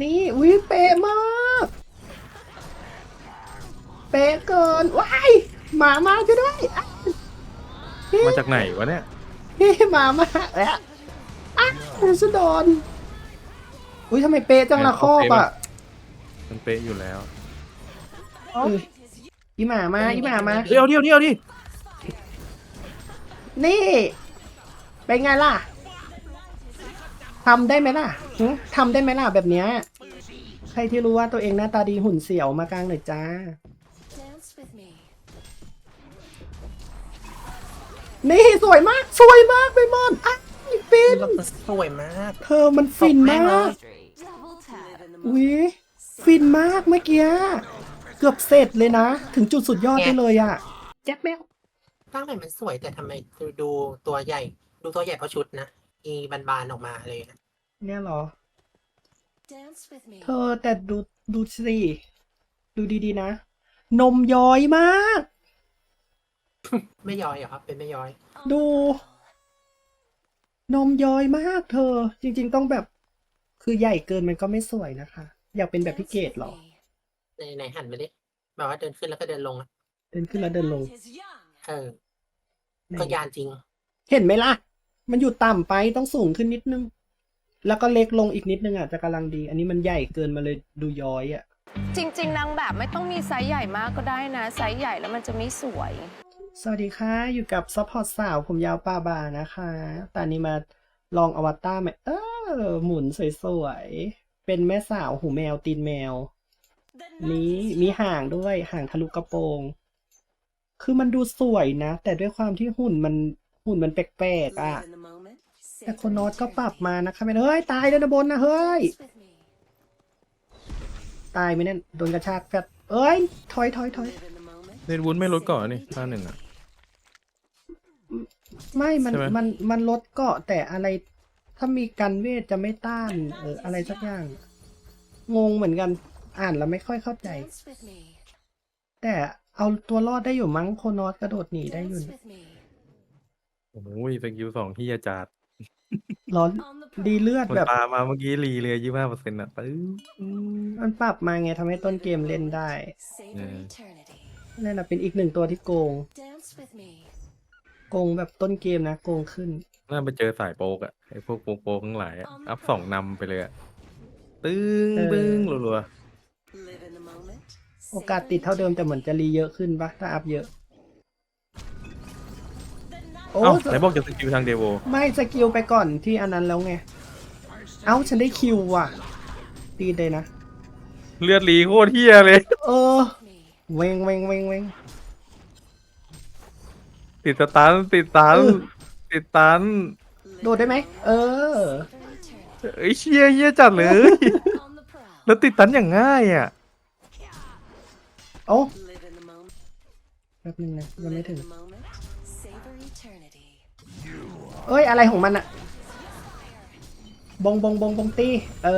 นี่วิเป๊ะมาก เป๊ะเกิน ว้าย หมามาจะได้อะมาจากไหนวะเนี่ย เฮ้หมามาแล้วอะฉันโดนอุ้ยทำไมเป๊ะจังละครอบอะมันเป๊ะอยู่แล้วเอออีหมามาอีหมามา เดี๋ยวเดี๋ยวเดี๋ยวดินี่ เป็นไงล่ะทำได้ไหมล่ะ หึทำได้ไหมล่ะแบบเนี้ย ใครที่รู้ว่าตัวเองหน้าตาดีหุ่นเสียวมากลางหน่อยจ้า Dance with me. นี่สวยมาก สวยมากไปมอนอะฟินแล้วก็สวยมาก เธอมันฟินตบแม่งมากเลย Double tap. อุ้ยฟินมากเมื่อกี้ เกือบเสร็จเลยนะ ถึงจุดสุดยอดได้เลยอะแจ็คแมว ตั้งแต่มันสวยแต่ทำไมดูดูตัวใหญ่ ดูตัวใหญ่เพราะชุดนะ อีบานๆออกมาเลยนะ เนี่ยเหรอ Dance with me. เธอแต่ดูดูสิดูดีๆนะ นมย้อยมาก ไม่ย้อยเหรอครับ เป็นไม่ย้อย ดู นมย้อยมาก เธอ จริง ๆ ต้องแบบ คือใหญ่เกินมันก็ไม่สวยนะคะ อยากเป็นแบบพี่เกดเหรอในไหนหันไปดิแบบว่าเดินขึ้นแล้วก็เดินลงอะเดินขึ้นแล้วเดินลง เออก็ยานจริง เห็นไหมล่ะ มันอยู่ต่ำไปต้องสูงขึ้นนิดนึง แล้วก็เล็กลงอีกนิดนึงอะจะกำลังดี อันนี้มันใหญ่เกินมาเลยดูย้อยอะ จริง ๆ นางแบบไม่ต้องมีไซส์ใหญ่มากก็ได้นะ ไซส์ใหญ่แล้วมันจะไม่สวย สวัสดีค่ะ อยู่กับซัพพอร์ตสาวผมยาวป้าบานะคะ ตอนนี้มาลองอวตารใหม่เออหมุนสวยๆ เป็นแม่สาวหูแมวตีนแมว นี้มีห่างด้วยห่างทะลุกระโปรง คือมันดูสวยนะ แต่ด้วยความที่หุ่นมันหุ่นมันแปลกๆอะ Live in the moment. แต่คนนอตก็ปรับมานะคะไม่เฮ้ยตายเลยนะบนนะเฮ้ย Dance with me. ตายไหมเนี่ยโดนกระชากแฟดเอ้ยถอยถอยถอย Live in the moment. เรนวุ้นไม่ลดก่อนนี่ท่าหนึ่งอะ ไม่มันใช่ไหม มันมันลดเกาะแต่อะไรถ้ามีกันเวทจะไม่ต้านเอออะไรสักอย่าง งงเหมือนกันอ่านแล้วไม่ค่อยเข้าใจ Dance with me. แต่เอาตัวรอดได้อยู่มั้งโคนอสกระโดดหนีได้อยู่ Dance นะ with me. โอ้ยสกิลสองที่อาจารย์ ร้อน On the ดี prowl. เลือดมันแบบปามาเมื่อกี้รีเลยยี่ห้าเปอร์เซ็นต์อะตึ้งมันปรับมาไงทำให้ต้นเกมเล่นได้ Savor Yeah. eternity. นั่นแหละเป็นอีกหนึ่งตัวที่โกง Dance with me. โกงแบบต้นเกมนะ โกงขึ้น น่าไปเจอสายโป๊กอะไอ้พวกโป๊กโป๊กทั้งหลายอะอัพสองนำไปเลยอะตึ้งเออ ตึ้งรัว Live in the moment. โอกาสติดเท่าเดิมแต่เหมือนจะรีเยอะขึ้นปะถ้าอัพเยอะๆ โอ้เอ้าไหนบอกจะสกิลทางเดโวไม่สกิลไปก่อนที่อันนั้นแล้วไง เอ้าฉันได้คิวว่ะ ตีเลยนะ เลือดรีโคตรเฮียเลย เออ Me. เวงเวงเวงเวง ติดสตันติดตันเออติดตันโดดได้ไหม เออ Savor eternity. เอ้ยเชี่ยเฮียจัดเลย On the prowl. แล้วติดตันอย่างง่ายอะโอ้ Live in the moment. แป๊บนึงนะยังไม่ Live ถึ in ง the moment. Savor eternity. เอ้ย อะไรของมันอะบงบงบงบงตี เอ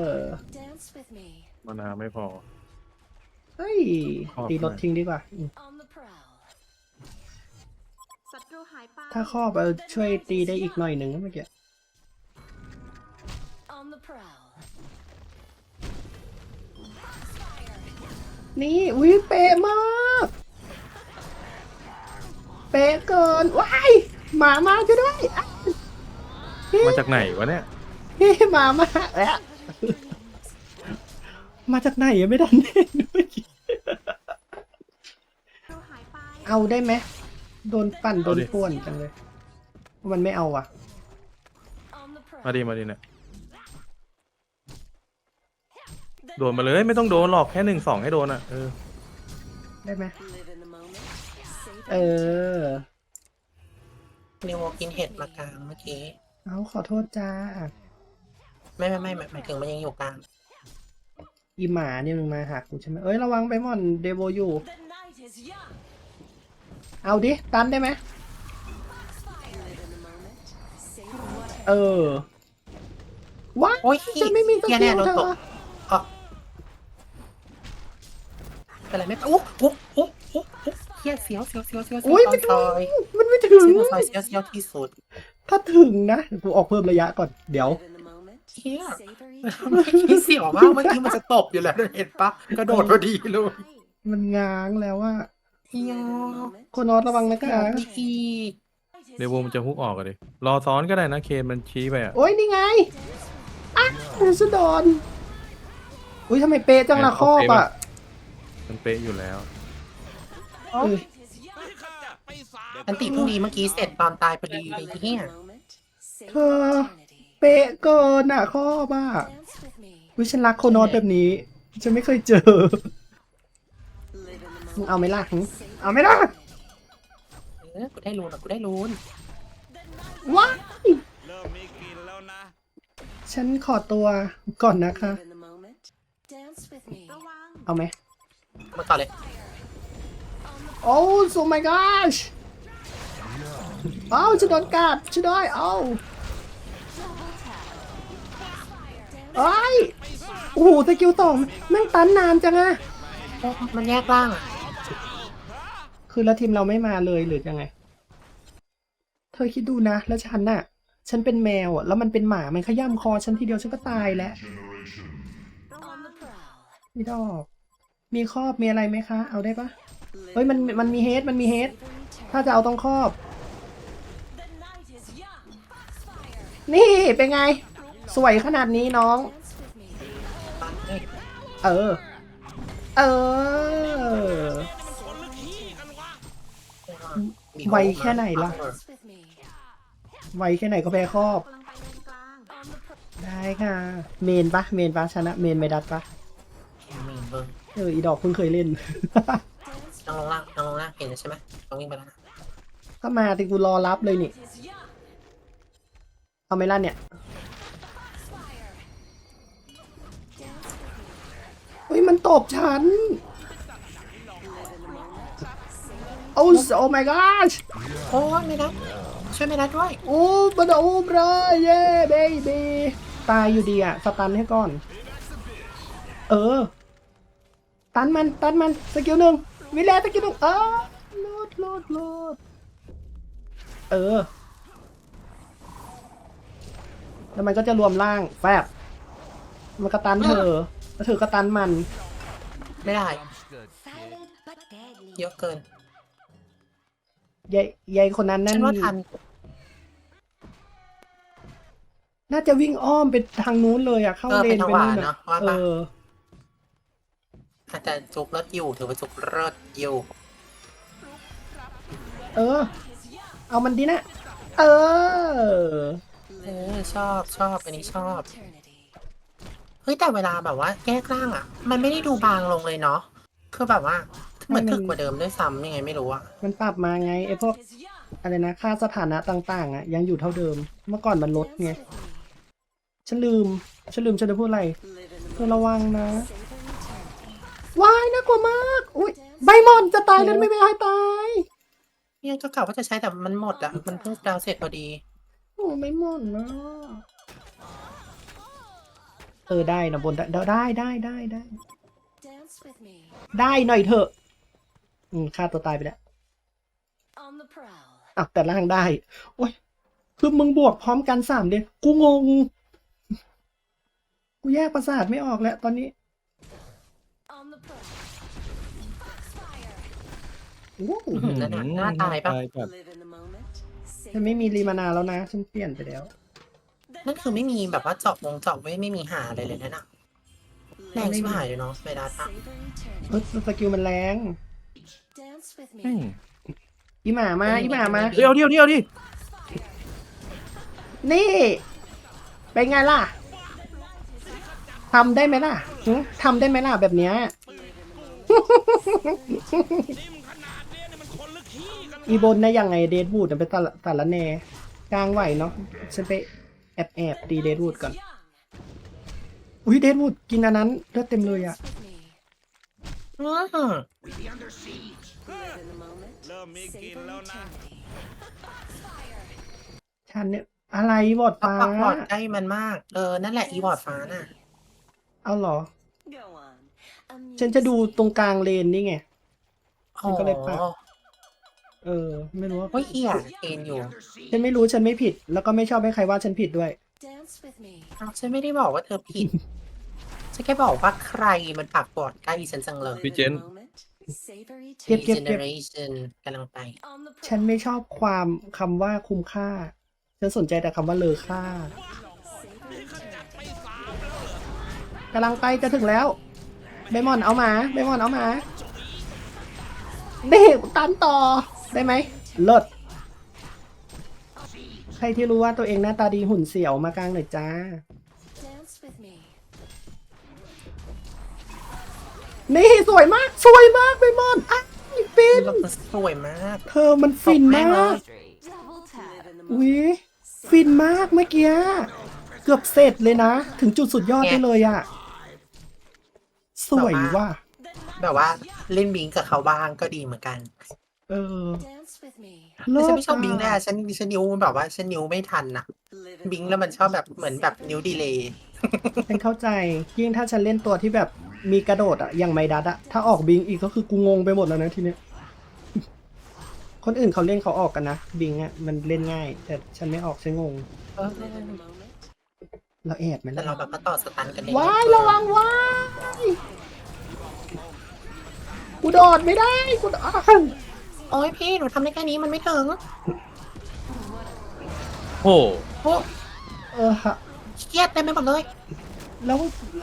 อ Dance with me. มานาไม่พอ เฮ้ย ตีรถทิ้งดีกว่าอืม On the prowl. ถ้าครอบเออช่วยตีได้อีกหน่อยหนึ่งเมื่อกี้ On the prowl. นี่อุ้ยเป๊ะมาก เป๊ะเกินว้ายหมามาจะได้อะมาจากไหนวะเนี่ย เฮ้หมามาแล้วมาจากไหนยังไม่ทันเล่นด้วยเอาได้ไหมโดนปั่นโดเอานดิ ป่วนจังเลย มันไม่เอาอะ On the prowl. มาดีมาดีเนี่ยโดนมาเลยไม่ต้องโดนหรอกแค่หนึ่งสองให้โดนอะเออได้ไหม เออ นิวกินเห็ดมากลางเมื่อกี้ เอาขอโทษจ้า ไม่ไม่ไม่หมายถึงมันยังอยู่กลาง อีหมาเนี่ยมึงมาหากูใช่ไหมเอ้ยระวังไปหมอนเดโวอยู่ The night is young. เอาดิ ตันได้ไหม Live in the moment. Savor เออว้าโอ้ยฉันไม่มีสเหี้ยกิแน่ลโดนเธตอกอ๋อเป็นไรไหมอุ๊อุ๊อุ๊อุ๊อุ๊เฮี ยเสียวเสียวเสียวเสียวเสียวอุ้ยตอไม่นถึซงอยมันไม่ถึง เสียวตอนซอยเสียวเสียวที่สุดถ้าถึงนะเดี๋ยวกูออกเพิ่มระยะก่อนเดี๋ยว Live in the moment. เฮีย Savory เมื่อกี้เสียวมากเมื่อกี้มันจะตบอยู่แล้วเห็นปะกระโดดพอดีเลยมันง้างแล้วว่าเฮียโคนอสระวังนะคะพี่อีเดยววงมันจะฮุกออกกันดิรอซ้อนก็ได้นะเคนมันชี้ไปอะ โอ้ยนี่ไงอะฉันโดนอุ้ยทำไมเป๊ะจังละครอบอะมันเป๊ะอยู่แล้วเอออันติพรุ่งนี้เมื่อกี้เสร็จตอนตายพอดีเลยเฮียเธอ เป๊ะเกินอะครอบอะอุ้ยฉันรักโคนอสแบบนี้ฉันไม่เคยเจอมึงเอาไหมล่ะหึเอาไหมล่ะเออกูได้รูนอะกูได้รูนว้ายฉันขอตัวก่อนนะคะ เอาไหมมาต่อเลย โอ้ so my gosh เอ้าฉันโดนกัดช่วยด้วยเอ้าไอ้ยโอ้โหสกิลสองแม่งตันนานจังอะโอ้มันแยกร่างอะคือแล้วทีมเราไม่มาเลยหรือยังไง เธอคิดดูนะ แล้วฉันน่ะ ฉันเป็นแมวอะแล้วมันเป็นหมา มันขย้ำคอฉันทีเดียวฉันก็ตายแล้วนี่ดอก มีครอบมีอะไรไหมคะ เอาได้ปะ เฮ้ยมันมันมีเฮดมันมีเฮดถ้าจะเอาต้องครอบ นี่เป็นไง สวยขนาดนี้น้อง เออ เออมีไวแค่ไหนล่ะ ไวแค่ไหนก็แพ้ครอบ ได้ค่ะ เมนปะเมนปะชนะ เมนไม่ดัดปะมีเบอร์เอออีดอกเพิ่งเคยเล่น น้องลงล่างน้องลงล่างเห็นแล้วใช่ไหมน้องวิ่งไปแล้วนะก็มาติกูรอรับเลยนี่เอาไหม่ล่ะเนี่ยเฮ้ยมันตบฉันโอ้โอ้ my gosh โอ้ยไม่ได้ช่วยไม่ได้ด้วยโอ้บดอูบเลยเย้เบบีตายอยู่ดีอะสตันให้ก่อน เออ ตันมัน ตันมัน สกิลหนึ่ง วิแลสกิลหนึ่งเออโลดโลดโลดเออ แล้วมันก็จะรวมร่างแฟบมันก็ตันเธอแล้วเธอก็ตันมัน ไม่ได้เยอะเกิน ยายยายคนนั้นนั่ฉันนว่าทันน่าจะวิ่งอ้อมไปทางนู้นเลยอะเข้าเออเลเป็นนทไปวารนู่นเนอะอะว่าเอปะออาจจะจุกรถอยู่ถือว่าจุกรถอยู่เออ เอามันดีนะ เออ เออชอบชอบอันนี้ชอบ เฮ้ยแต่เวลาแบบว่าแยกร่างอะ มันไม่ได้ดูบางลงเลยเนาะคือแบบว่าเหมือนถึกกว่าเดิมด้วยซ้ำยังไงไม่รู้อะมันปรับมาไงไอ้พวกอะไรนะค่าสถานะต่างๆ อะ ยังอยู่เท่าเดิม เมื่อก่อนมันลดไงฉันลืมฉันลืมฉันจะพูดอะไรเธอระวังนะ ว้ายน่ากลัวมาก อุ้ยใบหมอนจะตายแล้วไม่ไม่ให้ตายยังจะกล่าวว่าจะใช้แต่มันหมดอะมันเพิ่งดาวน์เสร็จพอดี โอ้ไม่หมอนนะเออได้นะบนได้ได้ได้ได้ได้ได้หน่อยเถอะ อืมฆ่าตัวตายไปแล้วอะแต่ล่างได้ โอ้ยคือมึงบวกพร้อมกันสามเดือนกูงง กูแยกประสาทไม่ออกแล้วตอนนี้ โอ้โหนั่นน่ะหน้าตายปะ จัดฉันไม่มีรีมานาแล้วนะ ฉันเปลี่ยนไปแล้ว นั่นคือไม่มีแบบว่าเจาะวงเจาะไว้ไม่มีหาอะไรเลยนั่นอะแรงชิบหายเลยเนาะเวลาอะเฮ้ยสกิลมันแรงแม่งอีหมามาอีหมามา เดี๋ยวเดี๋ยวเดี๋ยวดินี่ เป็นไงล่ะ ทำได้ไหมล่ะหึทำได้ไหมล่ะแบบเนี้ยอีบนได้ยังไงเดดวูดเป็นตะละตะละแนกลางไหวเนาะฉันไปแอบแอบตีเดดวูดก่อน อุ้ยเดดวูดกินอันนั้นเลือดเต็มเลยอะอื้อเริ่มมีกลินแล้วนะฉันเนี่ยอะไรบอดฟ้าปักหลอดใกล้มันมาก เออ นั่นแหละอีบอร์ดฟ้าน่ะ เอาเหรอ ฉันจะดูตรงกลางเลนนี่ไง ฉันก็เลยปักอ๋อเออ ไม่รู้ว่าเฮ้ยเอียเอ็นอยู่ ฉันไม่รู้ฉันไม่ผิด แล้วก็ไม่ชอบให้ใครว่าฉันผิดด้วย Dance with me. อ้าวฉันไม่ได้บอกว่าเธอผิด ฉันแค่บอกว่าใครมันปากบอดใกล้ฉันจังเลยพี่ Live เจ in น the moment. Savor เก็บ eternity. เก็บเก็บ generation กำลังไป On the ฉัน prowl. ไม่ชอบความคำว่าคุ้มค่า ฉันสนใจแต่คำว่าเลอค่า กำลังไปจะถึงแล้วเบมอนเอามาเบมอนเอามานี่ตันต่อได้ไหมเลิศใครที่รู้ว่าตัวเองหน้าตาดีหุ่นเสียวมากลางหน่อยจ้า Dance with me. นี่สวยมาก สวยมากเบมอนอะฟินแล้วก็สวยมาก เธอมันฟินตบแม่มางเลยก Double tap. Live in the อุ้ย moment. ฟินมากเมื่อกี้ เกือบเสร็จเลยนะ ถึงจุดสุดยอดได้เลยอะ สวยว่ะแบบว่าเล่นบิงกับเขาบ้างก็ดีเหมือนกัน เออ Dance with me. เลิแต่ศฉันไม่ชอบบิงเลยอะอะฉันฉันนิ้วแบบว่าฉันนิ้วไม่ทันนะ Live in บิง the แล้วมันชอบแบบเหมือนแบบนิ้วดีเลย์ฉันเข้าใจยิ่งถ้าฉันเล่นตัวที่แบบมีกระโดดอะอย่างไมดัดอะถ้าออกบิงอีกก็คือกูงงไปหมดแล้วนะทีเนี้ยคนอื่นเขาเล่นเขาออกกันนะบิงอะมันเล่นง่าย แต่ฉันไม่ออกฉันงงเออ Live in the moment. เราแอบไหมแต่ล่ะเราแบบมาต่อสตันกันเองว้ายระวังว้าย กูโดดไม่ได้กูโดดโอ้ยพี่หนูทำได้แค่นี้มันไม่ถึงโอ้โอ้เออฮะเครียดเต็มไปหมดเลย แล้ว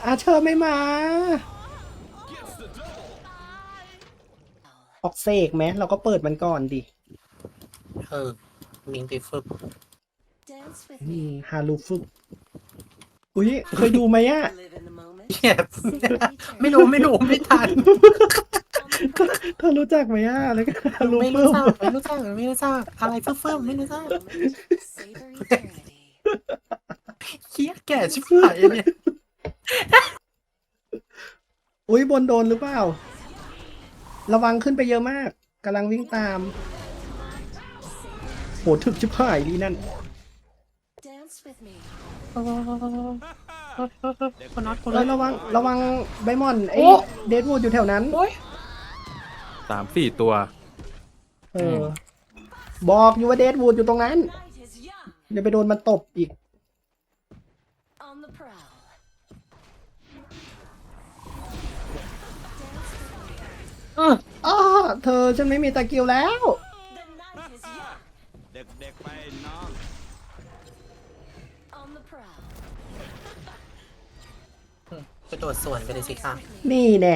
อาเชอร์ไม่มาออกเสกไหมเราก็เปิดมันก่อนดิเออบิงไปฝึก Dance with นี่ me. ฮารูฟุกอุ้ยเคยดูไหมอะ Live in the moment. เครียด Savor eternity. ไม่รู้ไม่รู้ไม่ทัน On the prowl. เธอรู้จักไหมอะอะไรกันฮารูไม่ฟุรู้กจักไม่รู้จักไม่รู้จักอะไรเฟื่อๆไม่รู้จัก Savor eternity. เครียดแก่ชิบหายเนี่ยอุ้ยบนโดนหรือเปล่า ระวังขึ้นไปเยอะมากกำลังวิ่งตามโหถึกชิบหายดีนั่น Dance with me. คนน็อตคนเอ้น็อยต ระวังระวังใบมอนไอ้โอ้ เดดวูดอยู่แถวนั้น โอ้ย สามสี่ตัว เออ บอกอยู่ว่าเดดวูดอยู่ตรงนั้น Night is young. เดี๋ยวไปโดนมันตบอีก On the prowl. เอออ้อเธอฉันไม่มีตะกิวแล้ว The night is young. เด็กๆไปน้อง On the prowl. กระโดดสวนไปเลยสิค่ะนี่แน่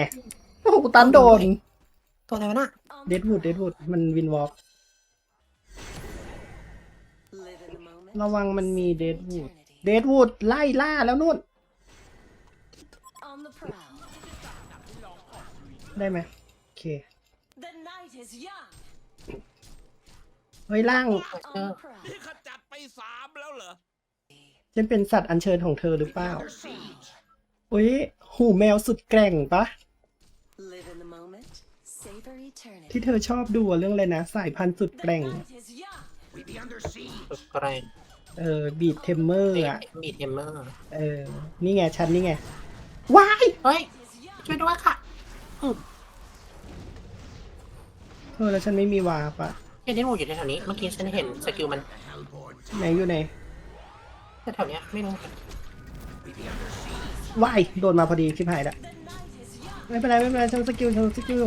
โอ้โหกูตันโดน ตัวอะไรวะน่ะ On เดดวูดเดดวูดมันวินวอล์ก Live in the moment. ระวังมันมีเดดวูด Eternity. เดดวูดไล่ล่าแล้วนู่น On the prowl. ได้ไหมโอเค The night is young. เฮ้ยล่าง On the prowl. นี่เขาจัดไปสามแล้วเหรอฉันเป็นสัตว์อัญเชิญของเธอหรือเปล่าอุ้ยหูแมวสุดแกร่งปะ Live in the moment. Savor eternity. ที่เธอชอบดูอะเรื่องอะไรนะ สายพันธุ์สุด The แกร่ง night is young. ฝึกอะไรเออบีดเทมเมอร์อะมีเทมเมอร์ เออ นี่ไงฉันนี่ไงว้ายเฮ้ย Is young. ช่วยด้วยค่ะเธอแล้วฉันไม่มีวาปะเห็นที่หนูอยู่แถวๆนี้ เมื่อกี้ฉันเห็นสกิลมันไหนอยู่ไหนแถวๆเนี้ยไม่รู้ว้ายโดนมาพอดีชิบหายละ The night is young. ไม่เป็นไรไม่เป็นไรฉันสกิลฉันสกิล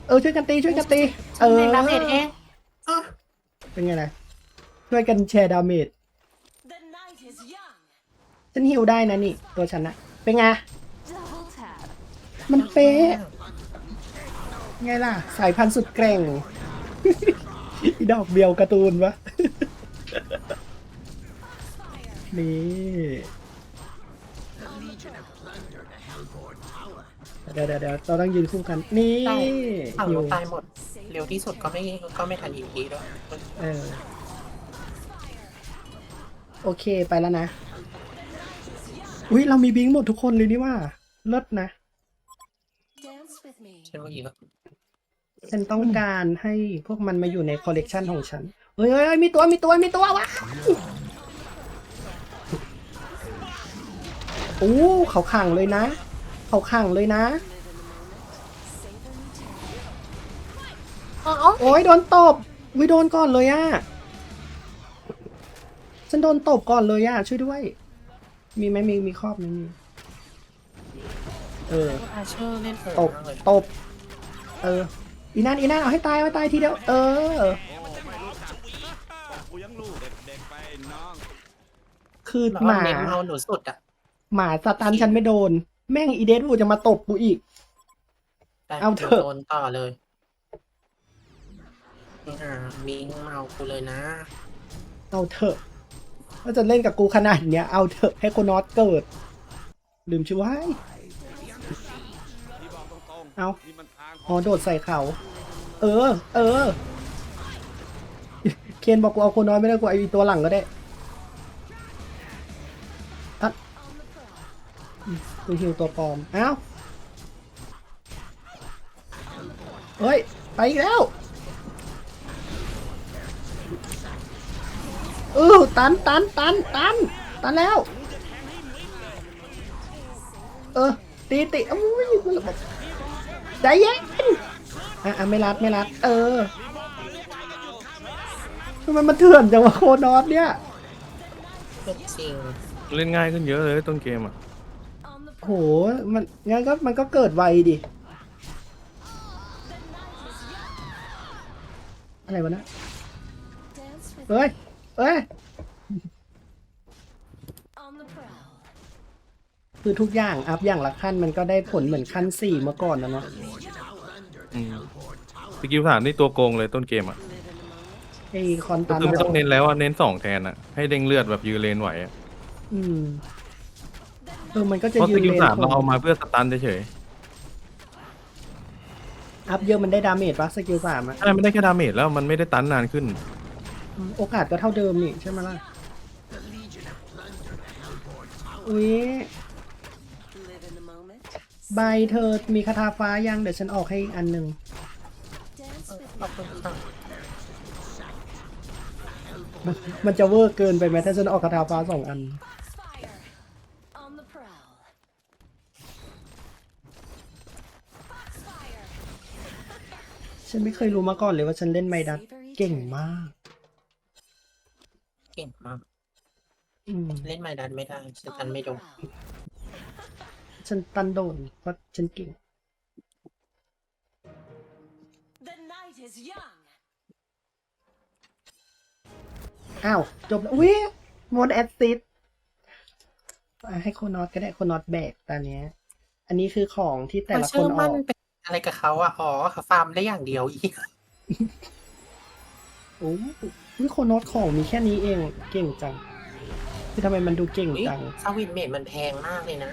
เออช่วยกันตีช่วยกันตี เออเล่นดาเมจเองเออเป็นไงล่ะช่วยกันแชร์ดาเมจ The night is young. ฉันฮิวได้นะนี่ ตัวฉันอะเป็นไง Double tap. มันเป๊ะ ไงล่ะ สายพันธุ์สุดแกร่ง อีดอกเบียวการ์ตูนวะ นี่ เดี๋ยวเดี๋ยวเดี๋ยวเราต้องยืนคู่กัน นี่ใช่ฝั่งฮิรวถตายหมด เร็วที่สุดก็ไม่ก็ไม่ทันอีกทีด้วยเออโอเคไปแล้วนะ อุ้ยเรามีบิงค์หมดทุกคนเลยนี่ว่าเลิศนะ Dance with me. ฉันว่าอีกแล้วฉันต้องการให้พวกมันมาอยู่ในคอลเลกชันของฉันเฮ้ยเฮ้ยเฮ้ยมีตัวมีตัวมีตัววะโอ้เขาขังเลยนะ เขาขังเลยนะ Savor eternity. โอ้ยโดนตบวิโดนก่อนเลยอะฉันโดนตบก่อนเลยอะช่วยด้วย มีไหมมีมีครอบไหมมีเอออาเชอร์เล่นโหดตบมากเลยตบ เออ อีนั่นอีนั่นเอาให้ตายเอาให้ตายทีเดียว เออ กูยังรู้เด็กๆไปน้อง คือแบบหว่ามาเน้นเอาหนูสุดอะ หมาสตันฉันไม่โดน แม่งอีเดนวูจะมาตบกูอีก แต่เอาเถอะ โดนต่อเลยอ่าบิงเมากูเลยนะ เอาเถอะถ้าจะเล่นกับกูขนาดเนี้ย เอาเถอะให้โคนอสเกิด ลืมชื่อไว้ ที่บอกตรงเอาๆนี่มันทางขอ๋อองโดดใส่เขา เออ เออ เคนบอกกูเอาโคนอสไม่ได้กูเอาอีตัวหลังก็ได้ กูฮิวตัวปลอมเอ้าเฮ้ย ไปอีกแล้วเออตันตันตันตันตันแล้ว เออ ตีตีอุ้ยมันระเบิดใจเย็นอะอะไม่รัดไม่รัด เออทำไมมันเถื่อนจังวะโคนอสเนี่ยเป็นจริง เล่นง่ายขึ้นเยอะเลยต้นเกมอะ โห มันงั้นก็มันก็เกิดไวดิ อะไรวะนะ Dance with เอ้ยเอ้ย on the prowl. คือทุกอย่างอัพอย่างละขั้นมันก็ได้ผลเหมือนขั้นสี่เมื่อก่อนนะเนาะอืมสกิลสามนี่ตัวโกงเลยต้นเกมอะไอคอนก็ตันคือไม่ต้องเน้นแล้วอะเน้นสองแทนอะให้เด้งเลือดแบบยืนเลนไหวอะอืม เออมันก็จะเพราะยืสนกิลเลนสามขเราองเอามาเพื่อสตันเฉยอัพเยอะมันได้ดาเมจปะสกิลสามอะๆใช่ไม่ได้แค่ดาเมจแล้วมันไม่ได้ตันนานขึ้น อืมโอกาสก็เท่าเดิมนี่ใช่ไหมล่ะอุ๊ย Live in the moment. ใบเธอมีคาถาฟ้ายังเดี๋ยวฉันออกให้อีกอันหนึ่ง Dance with ขอบคุณค่ะมันมันจะเวอร์เกินไปไหมถ้าฉันออกคาถาฟ้าสองอัน ฉันไม่เคยรู้มาก่อนเลยว่าฉันเล่นไมดัสเก่งมาก เก่งมาก อืมเล่นไม้ดันไม่ได้ฉันดัน On ไม่ the โดน prowl. ฉันตันโดนเพราะฉันเก่ง The night is young. อ้าว จบแล้วอุ๊ยหมดแอดซิดให้โคนอตก็ได้โคนอตแบกตอนเนี้ย อันนี้คือของที่แต่มันละคเชื่นออมั่อนกเป็น อะไรกับเขาอะ อ๋อเขาฟาร์มได้อย่างเดียวอีกโอ้ยโคนอตของมีแค่นี้เอง เก่งจัง คือทำไมมันดูเก่งอุ๊ยจัง สวินเมดมันแพงมากเลยนะ